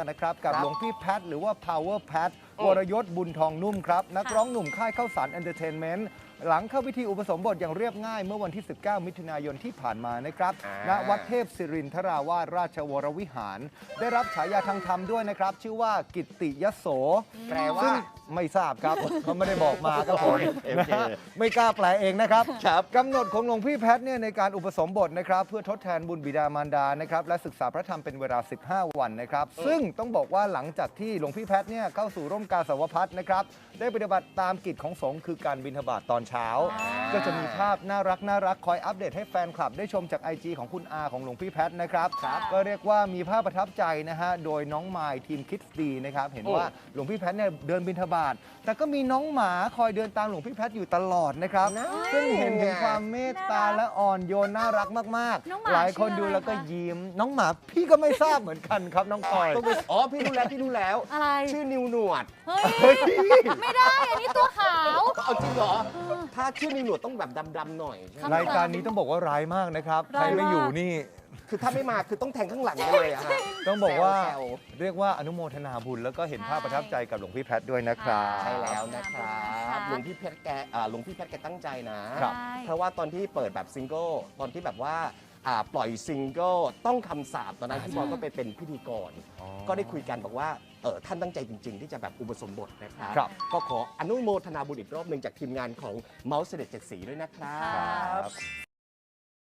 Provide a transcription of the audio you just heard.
นะครับกับครับหลวงพี่แพทหรือว่า power pat อืม วรยศบุญทองนุ่มครับ นักร้องหนุ่มค่ายเข้าสารเอนเตอร์เทนเมนต์หลังเข้าพิธีอุปสมบทอย่างเรียบง่ายเมื่อวันที่ 19 มิถุนายนที่ผ่านมานะครับอ่าณวัดเทพศิรินทราวาสราชวรวิหาร ได้รับฉายาทางธรรมด้วยนะครับ ชื่อว่ากิตติยโส แปลว่าซึ่งไม่ทราบครับ เขาไม่ได้บอกมาครับผมโอเคนะฮะไม่กล้าแปลเองนะครับครับกำหนดของหลวงพี่แพทย์เนี่ยในการอุปสมบทนะครับ เพื่อทดแทนบุญบิดามารดานะครับ และศึกษาพระธรรมเป็นเวลา 15 วันนะครับ ซึ่งต้องบอกว่าหลังจากที่หลวงพี่แพทย์เนี่ยเข้าสู่ร่มกาสาวพัฒนะครับ ได้ปฏิบัติตามกิจของสงฆ์คือการบิณฑบาตตอนเช้า ก็จะมีภาพน่ารักน่ารักคอยอัปเดตให้แฟนคลับได้ชมจาก IG ของคุณอาของหลวงพี่แพทย์นะครับครับก็เรียกว่ามีภาพประทับใจนะฮะโดยน้องไมล์ทีมคิดดีนะครับเห็นว่าหลวงพี่แพทย์เนี่ยเดินบิณฑบาตแต่ก็มีน้องหมาคอยเดินตามหลวงพี่แพทย์อยู่ตลอดนะครับน่าซึ่งเห็นถึงความเมตตาน่ารักและอ่อนโยนน่ารักมากน้องหมาๆหลายคนชื่ดูออะไรแล้วก็คะยิ้มน้องหมาพี่ก็ไม่ทราบเหมือนกันครับน้องพลอยต้องไปอ๋อพี่รู้แล้วพี่รู้แล้ว อะไร ชื่อนิวหนวดเฮ้ย ไม่ได้ อันนี้ตัวขาว เอาจริงเหรอ ถ้าชื่อนิวหนวดต้องแบบดำๆหน่อยใช่ไหมครับรายการนี้ต้องบอกว่าร้ายมากนะครับ ใครร้ายมาก ไม่อยู่นี่คือถ้าไม่มาคือต้องแทงข้างหลังเลยอะฮะต้องบอกว่าแซวเรียกว่าอนุโมทนาบุญแล้วก็เห็นภาพประทับใจกับหลวงพี่แพทย์ด้วยนะครับ ใช่แล้วนะครับ หลวงพี่เพชรแกอ่าหลวงพี่เพชรแกตั้งใจนะ ครับ ใช่ เพราะว่าตอนที่เปิดแบบซิงเกิลตอนที่แบบว่าอ่าปล่อยซิงเกิลต้องคำสาปตอนนั้นพี่บอลก็ไปเป็นพิธีกรอ๋อก็ได้คุยกันบอกว่าเออท่านตั้งใจจริง ๆ ที่จะแบบอุปสมบทนะครับ ครับ ก็ขออนุโมทนาบุญอีกรอบหนึ่งจากทีมงานของเมาส์เสด็จเจ็ดสีด้วยนะครับ